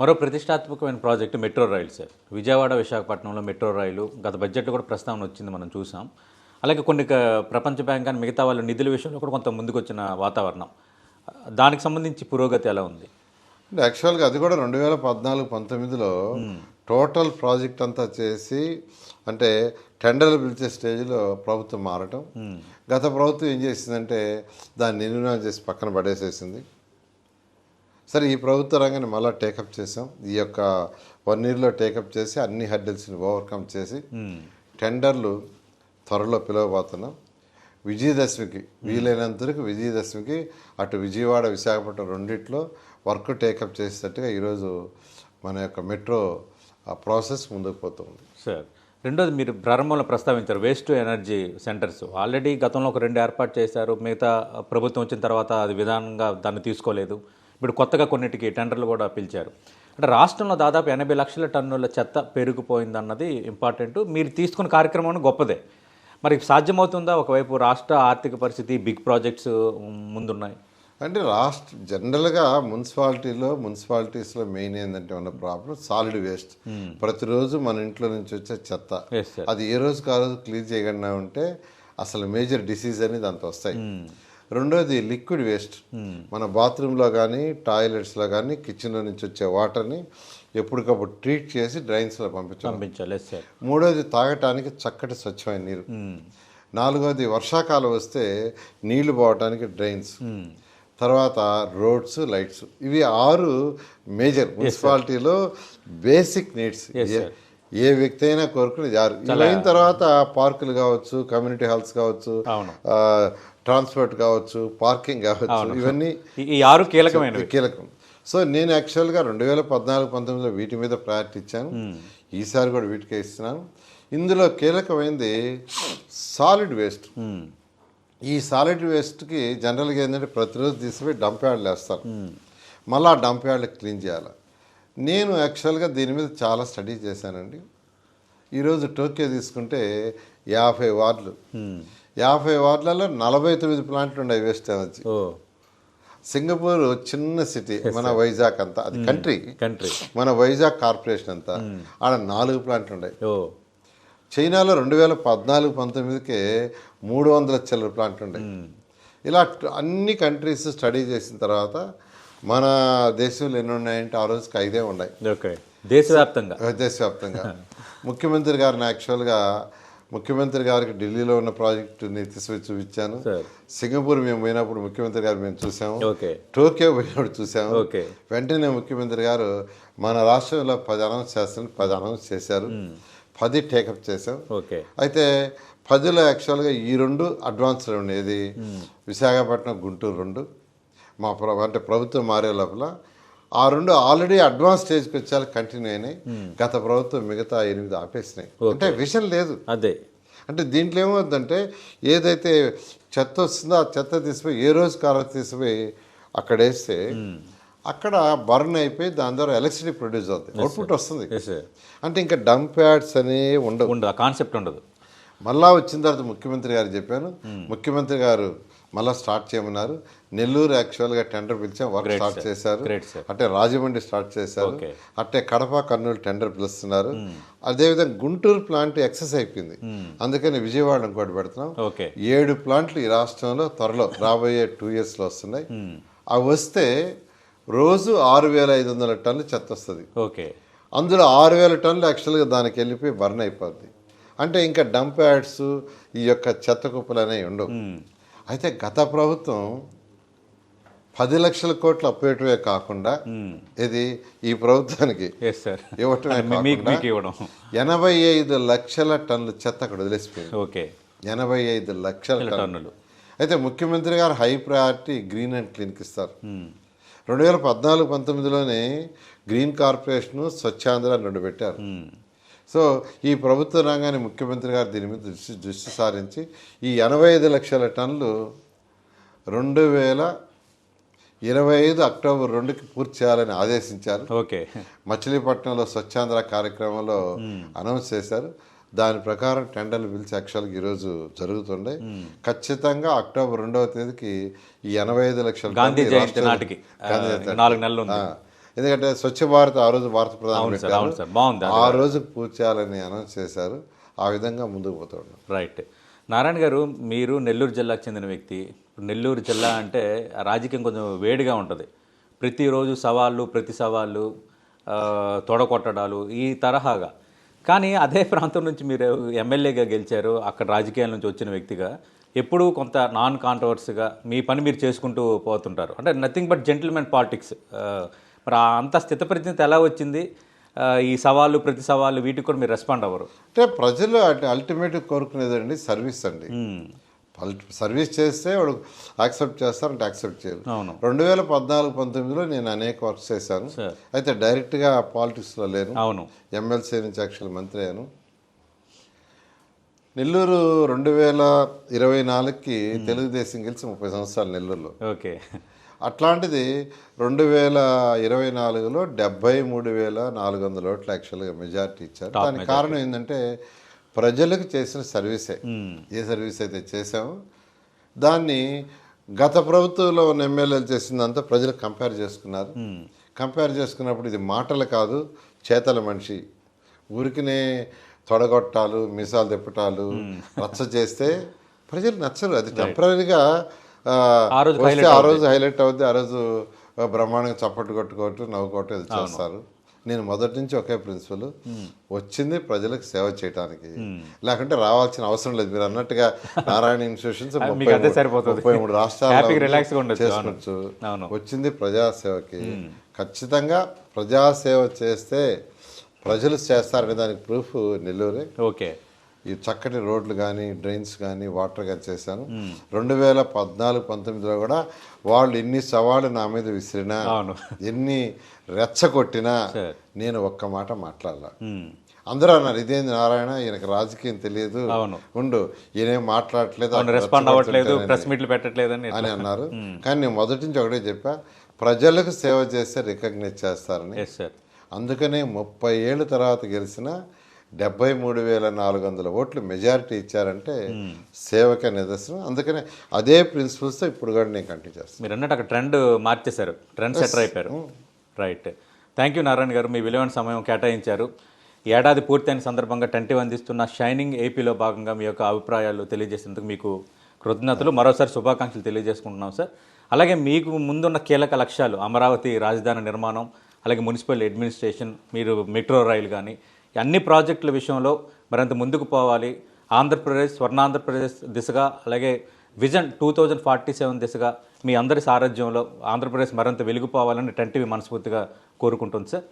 మరో ప్రతిష్టాత్మకమైన project metro rail sir. Vijayawada విశాఖపట్నంలో మెట్రో రైలు గత బడ్జెట్లో కూడా ప్రస్తావన వచ్చింది మనం చూసాం. అలాగే కొన్ని ప్రపంచ బ్యాంక్ కానీ మిగతా వాళ్ళ నిధుల విషయంలో కూడా కొంత ముందుకు వచ్చిన వాతావరణం. దానికి సంబంధించి పురోగతి ఎలా ఉంది? యాక్చువల్గా అది కూడా రెండు వేల పద్నాలుగు పంతొమ్మిదిలో టోటల్ ప్రాజెక్ట్ అంతా చేసి అంటే టెండర్లు పిలిచే స్టేజ్లో ప్రభుత్వం మారటం. గత ప్రభుత్వం ఏం చేసిందంటే దాన్ని నిర్ణయం చేసి పక్కన పడేసేసింది. సరే ఈ ప్రభుత్వ రంగాన్ని మళ్ళీ టేకప్ చేసాం ఈ యొక్క వన్ ఇయర్లో టేకప్ చేసి అన్ని హడ్డల్స్ని ఓవర్కమ్ చేసి టెండర్లు త్వరలో పిలవబోతున్నాం. విజయదశమికి వీలైనంత వరకు విజయదశమికి అటు విజయవాడ విశాఖపట్నం రెండిట్లో వర్క్ టేకప్ చేసేటట్టుగా ఈరోజు మన యొక్క మెట్రో ప్రాసెస్ ముందుకు పోతుంది సార్ రెండోది మీరు ప్రారంభంలో ప్రస్తావించారు వేస్ట్ ఎనర్జీ సెంటర్స్. ఆల్రెడీ గతంలో ఒక రెండు ఏర్పాటు చేశారు మిగతా ప్రభుత్వం వచ్చిన తర్వాత అది విధానంగా దాన్ని తీసుకోలేదు. ఇప్పుడు కొత్తగా కొన్నిటికి టెండర్లు కూడా పిలిచారు. అంటే రాష్ట్రంలో దాదాపు ఎనభై లక్షల టన్నుల చెత్త పెరిగిపోయిందన్నది ఇంపార్టెంట్. మీరు తీసుకున్న కార్యక్రమం గొప్పదే. మరి సాధ్యమవుతుందా? ఒకవైపు రాష్ట్ర ఆర్థిక పరిస్థితి బిగ్ ప్రాజెక్ట్స్ ముందున్నాయి. అంటే రాష్ట్ర జనరల్గా మున్సిపాలిటీలో మున్సిపాలిటీస్లో మెయిన్ ఏంటంటే ఉన్న ప్రాబ్లం? Solid waste. ప్రతిరోజు మన ఇంట్లో నుంచి వచ్చే చెత్త. అది ఏ రోజుకి ఆ రోజు క్లీన్ చేయకుండా ఉంటే అసలు మేజర్ డిసీజ్ అనేది దాంతో వస్తాయి. రెండోది లిక్విడ్ వేస్ట్. మన బాత్రూంలో కానీ టాయిలెట్స్లో కానీ కిచెన్లో నుంచి వచ్చే వాటర్ని ఎప్పటికప్పుడు ట్రీట్ చేసి డ్రైన్స్లో పంపించాలి. పంపించాలి మూడోది తాగటానికి చక్కటి స్వచ్ఛమైన నీరు. నాలుగోది వర్షాకాలం వస్తే నీళ్ళు పోవటానికి డ్రైన్స్. తర్వాత రోడ్స్ లైట్స్. ఇవి ఆరు మేజర్ మున్సిపాలిటీలో బేసిక్ నీడ్స్. ఏ వ్యక్తి అయినా కోరుకుని ఇవి అయిన తర్వాత పార్కులు కావచ్చు కమ్యూనిటీ హాల్స్ కావచ్చు ట్రాన్స్పోర్ట్ కావచ్చు పార్కింగ్ కావచ్చు ఇవన్నీ ఈ- ఆరు కీలకమైనవి. కీలకం. సో నేను యాక్చువల్గా రెండు వేల పద్నాలుగు పంతొమ్మిదిలో వీటి మీద ప్రయారిటీ ఇచ్చాను. ఈసారి కూడా వీటికే ఇస్తున్నాను. ఇందులో కీలకమైనది సాలిడ్ వేస్ట్. ఈ సాలిడ్ వేస్ట్కి జనరల్గా ఏంటంటే ప్రతిరోజు తీసుకుపోయి డంప్ యార్డ్లు వేస్తారు. మళ్ళీ ఆ డంప్ యార్డ్లు క్లీన్ చేయాలి. నేను యాక్చువల్గా దీని మీద చాలా స్టడీ చేశానండి. ఈరోజు టోక్యో తీసుకుంటే యాభై వార్డులు. యాభై వార్డులలో నలభై తొమ్మిది ప్లాంట్లు ఉన్నాయి వేస్ట్ ఎనర్జీ ఓ. సింగపూర్ చిన్న సిటీ మన వైజాగ్ అంతా. అది కంట్రీ కంట్రీ మన వైజాగ్ కార్పొరేషన్ అంతా. ఆడ నాలుగు ప్లాంట్లు ఉన్నాయి. ఓ. చైనాలో రెండు వేల పద్నాలుగు పంతొమ్మిదికే మూడు వందల చిల్లర ప్లాంట్లు ఉన్నాయి. ఇలా అన్ని కంట్రీస్ స్టడీ చేసిన తర్వాత మన దేశంలో ఎన్ని ఉన్నాయంటే ఆ రోజుకి ఐదే ఉన్నాయి. ఓకే. దేశవ్యాప్తంగా. దేశవ్యాప్తంగా. ముఖ్యమంత్రి గారిని యాక్చువల్గా ముఖ్యమంత్రి గారికి ఢిల్లీలో ఉన్న ప్రాజెక్టుని తీసుకొచ్చి చూపించాను. సింగపూర్ మేము పోయినప్పుడు ముఖ్యమంత్రి గారు మేము చూసాము. ఓకే. టోక్యో పోయినప్పుడు చూసాము. ఓకే. వెంటనే ముఖ్యమంత్రి గారు మన రాష్ట్రంలో పది అనౌన్స్ చేస్తాను పది అనౌన్స్ చేశారు. పది టేకప్ ఓకే. అయితే పదిలో యాక్చువల్గా ఈ రెండు అడ్వాన్స్లో ఉండేది. విశాఖపట్నం గుంటూరు రెండు. మా ప్ర అంటే ప్రభుత్వం మారే లోపల ఆ రెండు ఆల్రెడీ అడ్వాన్స్ స్టేజ్కి వచ్చేలా కంటిన్యూ అయినాయి. గత ప్రభుత్వం మిగతా ఎనిమిది ఆపేసినాయి. అంటే విషయం లేదు. అదే. అంటే దీంట్లో ఏమవుతుందంటే ఏదైతే చెత్త వస్తుందో ఆ చెత్త తీసిపోయి ఏ రోజు కాలం తీసిపోయి అక్కడ వేస్తే అక్కడ బర్న్ అయిపోయి దాని ద్వారా ఎలక్ట్రిసిటీ ప్రొడ్యూస్ అవుతుంది. అవుట్పుట్ వస్తుంది. అంటే ఇంకా డంప్ యార్డ్స్ అనేవి ఉండవు. ఉండదు. కాన్సెప్ట్ ఉండదు. మళ్ళా వచ్చిన తర్వాత ముఖ్యమంత్రి గారు చెప్పాను ముఖ్యమంత్రి గారు మళ్ళా స్టార్ట్ చేయమన్నారు. నెల్లూరు యాక్చువల్గా టెండర్ పిలిచాం వర్క్ స్టార్ట్ చేశారు. అంటే రాజమండ్రి స్టార్ట్ చేశారు. అట్టే కడప కర్నూలు టెండర్ పిలుస్తున్నారు. అదేవిధంగా గుంటూరు ప్లాంట్ ఎక్సెస్ అయిపోయింది. అందుకని విజయవాడ ఇంకోటి పెడుతున్నాం. ఏడు ప్లాంట్లు ఈ రాష్ట్రంలో త్వరలో రాబోయే టూ ఇయర్స్లో వస్తున్నాయి. అవి వస్తే రోజు ఆరు వేల ఐదు వందల టన్నులు చెత్త వస్తుంది. ఓకే అందులో ఆరు వేల టన్నులు యాక్చువల్గా దానికి వెళ్ళిపోయి బర్న్ అయిపోద్ది. అంటే ఇంకా డంప్ యార్డ్స్ ఈ యొక్క చెత్త కుప్పలు అనేవి ఉండవు. అయితే గత ప్రభుత్వం పది లక్షల కోట్లు అప్పేయటమే కాకుండా ఇది ఈ ప్రభుత్వానికి ఇవ్వటమే ఎనభై ఐదు లక్షల టన్నుల చెత్త అక్కడ వదిలేసిపోయింది. ఓకే. ఎనభై ఐదు లక్షల టన్నులు. టన్నులు. అయితే ముఖ్యమంత్రి గారు హై ప్రయారిటీ గ్రీన్ అండ్ క్లీన్కి ఇస్తారు. రెండు వేల పద్నాలుగు పంతొమ్మిదిలోనే గ్రీన్ కార్పొరేషన్ స్వచ్ఛాంధ్ర రెండు పెట్టారు. సో ఈ ప్రభుత్వ రంగాన్ని ముఖ్యమంత్రి గారు దీని మీద దృష్టి దృష్టి సారించి ఈ ఎనభై ఐదు లక్షల టన్నులు రెండు వేల ఇరవై ఐదు అక్టోబర్ రెండుకి పూర్తి చేయాలని ఆదేశించారు. ఓకే. మచిలీపట్నంలో స్వచ్ఛాంధ్ర కార్యక్రమంలో అనౌన్స్ చేశారు. దాని ప్రకారం టెండర్లు పిలిచి యాక్చువల్గా ఈరోజు జరుగుతుండే. ఖచ్చితంగా అక్టోబర్ రెండవ తేదీకి ఈ ఎనభై ఐదు లక్షల గాంధీ జయంతి నాటికి. నాలుగు నెలలు ఎందుకంటే స్వచ్ఛ భారత్ ఆ రోజు భారత ప్రధాని ఆ రోజుకు పూజ చేయాలని అనౌన్స్ చేశారు. ఆ విధంగా ముందుకు పోతాడు రైట్. నారాయణ గారు మీరు నెల్లూరు జిల్లాకు చెందిన వ్యక్తి. నెల్లూరు జిల్లా అంటే రాజకీయం కొంచెం వేడిగా ఉంటుంది. ప్రతిరోజు సవాళ్ళు ప్రతి సవాళ్ళు ఆ, తొడగొట్టడాలు ఈ తరహాగా. కానీ అదే ప్రాంతం నుంచి మీరు ఎమ్మెల్యేగా గెలిచారు అక్కడ రాజకీయాల నుంచి వచ్చిన వ్యక్తిగా. ఎప్పుడూ కొంత నాన్ కాంట్రవర్సీగా మీ పని మీరు చేసుకుంటూ పోతుంటారు. అంటే నథింగ్ బట్ జెంటిల్మెన్ పాలిటిక్స్ మరి అంత స్థితపరిస్థితి ఎలా వచ్చింది? ఈ సవాళ్ళు ప్రతి సవాళ్ళు వీటికి కూడా మీరు రెస్పాండ్ అవ్వరు. అంటే ప్రజలు అల్టిమేట్ కోరుకునేదండి సర్వీస్ అండి. సర్వీస్ చేస్తే వాడు యాక్సెప్ట్ చేస్తారంటే యాక్సెప్ట్ చేయరు. అవును. రెండు వేల పద్నాలుగు పంతొమ్మిదిలో నేను అనేక వర్క్స్ చేశాను. అయితే డైరెక్ట్గా పాలిటిక్స్లో లేను. అవును. ఎమ్మెల్సీ నుంచి యాక్చువల్ మంత్రి అయ్యాను. నెల్లూరు రెండు వేల ఇరవై నాలుగుకి తెలుగుదేశం గెలిచి ముప్పై సంవత్సరాలు నెల్లూరులో. ఓకే. అట్లాంటిది రెండు వేల ఇరవై నాలుగులో డెబ్బై మూడు వేల నాలుగు వందల ఓట్లు యాక్చువల్గా మెజారిటీ ఇచ్చారు. దానికి కారణం ఏంటంటే ప్రజలకు చేసిన సర్వీసే. ఏ. సర్వీస్ అయితే చేసామో దాన్ని గత ప్రభుత్వంలో ఉన్న ఎమ్మెల్యేలు చేసిందంతా ప్రజలు కంపేర్ చేసుకున్నారు. కంపేర్ చేసుకున్నప్పుడు ఇది మాటలు కాదు చేతల మనిషి. ఊరికినే తొడగొట్టాలు మీసాలు తిప్పటాలు రచ్చ చేస్తే ప్రజలు నచ్చరు. అది టెంపరీగా వస్తే ఆ రోజు హైలైట్ అవుద్ది. ఆ రోజు బ్రహ్మాండంగా చప్పట్లు కొట్టుకోవటం నవ్వుకోవటం ఇది చేస్తారు. నేను మొదటి నుంచి ఒకే ప్రిన్సిపల్. వచ్చింది ప్రజలకు సేవ చేయడానికి లేకుంటే రావాల్సిన అవసరం లేదు. మీరు అన్నట్టుగా నారాయణ ఇన్స్టిట్యూషన్స్. ముప్పై మూడు అవును. చేసుకోవచ్చు. వచ్చింది ప్రజాసేవకి. ఖచ్చితంగా ప్రజాసేవ చేస్తే ప్రజలు చేస్తారనే దానికి ప్రూఫ్ నెల్లూరే. ఓకే. ఈ చక్కటి రోడ్లు కానీ డ్రైన్స్ కానీ వాటర్ కానీ చేశాను. రెండు వేల పద్నాలుగు పంతొమ్మిదిలో కూడా వాళ్ళు ఎన్ని సవాళ్ళు నా మీద విసిరినా అవును. ఎన్ని రెచ్చగొట్టినా. నేను ఒక్క మాట మాట్లాడాల. అందరూ అన్నారు ఇదేంది నారాయణ? ఈయనకి రాజకీయం తెలియదు. అవును. ఉండు ఈయనేం మాట్లాడట్లేదు రెస్పాండ్ అవ్వట్లేదు. ప్రెస్ మీట్లు పెట్టట్లేదని అని అన్నారు. కానీ నేను మొదటి నుంచి ఒకటే చెప్పా ప్రజలకు సేవ చేస్తే రికగ్నైజ్ చేస్తారని. అందుకనే ముప్పై ఏళ్ళ తర్వాత గెలిచిన డెబ్బై మూడు వేల నాలుగు వందల ఓట్లు మెజారిటీ ఇచ్చారంటే సేవకే నిదర్శనం. అందుకనే అదే ప్రిన్సిపల్స్తో ఇప్పుడు కూడా నేను కంటిన్యూ చేస్తాను. మీరు అన్నట్టు అక్కడ ట్రెండ్ మార్చేశారు. ట్రెండ్ సెటర్ అయిపోయారు. రైట్ థ్యాంక్ యూ నారాయణ గారు. మీ విలువైన సమయం కేటాయించారు. ఏడాది పూర్తయిన సందర్భంగా టెంటి అందిస్తున్న షైనింగ్ ఏపీలో భాగంగా మీ యొక్క అభిప్రాయాలు తెలియజేసినందుకు మీకు కృతజ్ఞతలు. మరోసారి శుభాకాంక్షలు తెలియజేసుకుంటున్నాం సార్ అలాగే మీకు ముందున్న కీలక లక్ష్యాలు అమరావతి రాజధాని నిర్మాణం అలాగే మున్సిపల్ అడ్మినిస్ట్రేషన్ మీరు మెట్రో రైలు కానీ అన్ని ప్రాజెక్టుల విషయంలో మరింత ముందుకు పోవాలి. ఆంధ్రప్రదేశ్ స్వర్ణాంధ్రప్రదేశ్ దిశగా అలాగే vision two thousand forty seven దిశగా మీ అందరి సారథ్యంలో ఆంధ్రప్రదేశ్ మరింత వెలిగిపోవాలని టెంటివి మనస్ఫూర్తిగా కోరుకుంటుంది సార్.